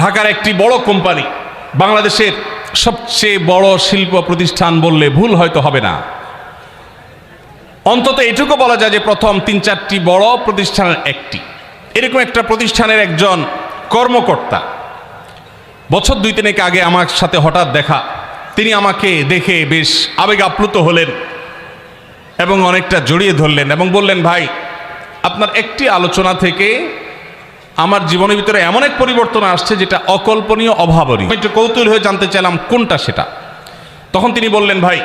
ঢাকার একটি বড় কোম্পানি, বাংলাদেশের সবচেয়ে বড় শিল্প প্রতিষ্ঠান বললে ভুল হয়তো হবে না। অন্তত এটুকু বলা যায় যে প্রথম তিন চারটি বড় প্রতিষ্ঠানের একটি। এরকম একটা প্রতিষ্ঠানের একজন কর্মকর্তা, বছর দুই তিনেক আগে আমার সাথে হঠাৎ দেখা। তিনি আমাকে দেখে বেশ আবেগ আপ্লুত হলেন এবং অনেকটা জড়িয়ে ধরলেন এবং বললেন, ভাই, আপনার একটি আলোচনা থেকে আমার জীবনের ভিতরে এমন এক পরিবর্তন আসছে যেটা অকল্পনীয়, অভাবনীয়। একটু কৌতূহল হয়ে জানতে চাইলাম, কোনটা সেটা? তখন তিনি বললেন, ভাই,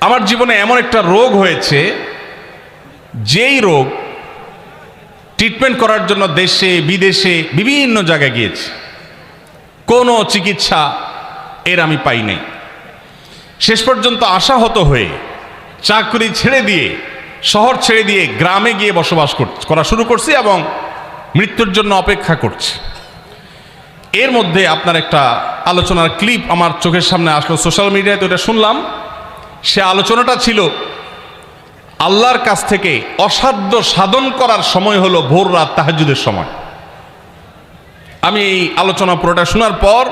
আমার জীবনে এমন একটা রোগ হয়েছে, যেই রোগ ট্রিটমেন্ট করার জন্য দেশে, বিদেশে, বিভিন্ন জায়গায় গিয়েছি। কোনো চিকিৎসা এর আমি পাই নাই। শেষ পর্যন্ত আশাহত হয়ে চাকরি ছেড়ে দিয়ে শহর ছেড়ে দিয়ে গ্রামে গিয়ে বসবাস কর- শুরু করছি এবং মৃত্যুর জন্য অপেক্ষা করছি। এর মধ্যে আপনার একটা আলোচনার ক্লিপ আমার চোখের সামনে আসলো সোশ্যাল মিডিয়ায়, তো এটা শুনলাম। সে আলোচনাটা ছিল, আল্লাহর কাছ থেকে অসাধ্য সাধন করার সময় হলো ভোর রাত তাহাজুদের সময়। আমি এই আলোচনা পুরোটা শোনার পর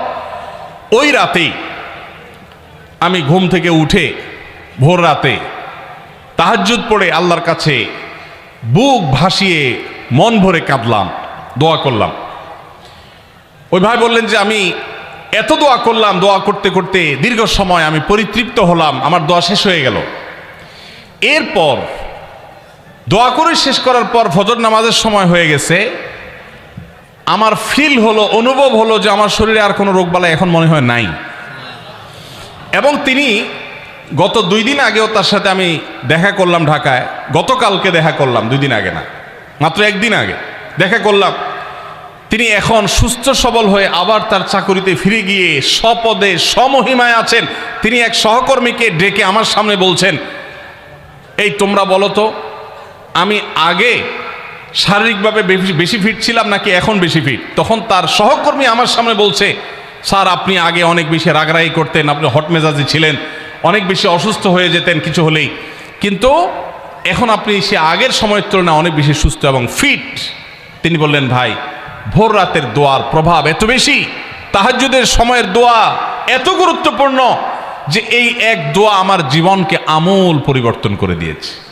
ওই রাতেই আমি ঘুম থেকে উঠে ভোর রাতে তাহাজ্জুদ পড়ে আল্লাহর কাছে বুক ভাসিয়ে মন ভরে কাঁদলাম, দোয়া করলাম। ওই ভাই বললেন যে, আমি এত দোয়া করলাম, দোয়া করতে করতে দীর্ঘ সময় আমি পরিতৃপ্ত হলাম, আমার দোয়া শেষ হয়ে গেল। এরপর দোয়া করে শেষ করার পর ফজর নামাজের সময় হয়ে গেছে। আমার ফিল হলো, অনুভব হলো যে আমার শরীরে আর কোনো রোগবালাই এখন মনে হয় নাই। এবং তিনি গত দুই দিন আগেও তার সাথে আমি দেখা করলাম ঢাকায়। গতকালকে দেখা করলাম, দুই দিন আগে না। মাত্র একদিন আগে দেখা করলাম। তিনি এখন সুস্থ সবল হয়ে আবার তার চাকরিতে ফিরে গিয়ে স্বপদে সমহিমায় আছেন। তিনি এক সহকর্মীকে ডেকে আমার সামনে বলছেন, এই তোমরা বলো তো, আমি আগে শারীরিকভাবে বেশি- ফিট ছিলাম নাকি এখন বেশি ফিট তখন তার সহকর্মী আমার সামনে বলছে, স্যার, আপনি আগে অনেক বেশি রাগরাগি করতেন, আপনি হট মেজাজি ছিলেন। অনেক বেশি অসুস্থ হয়ে যেতেন কিছু হলেই। কিন্তু এখন আপনি সে আগের সময়ের তুলনায় অনেক বেশি সুস্থ এবং ফিট তিনি বললেন, ভাই, ভোর রাতের দোয়ার প্রভাব এত বেশি তাহাজুদের সময়ের দোয়া এত গুরুত্বপূর্ণ যে এই এক দোয়া আমার জীবনকে আমূল পরিবর্তন করে দিয়েছে।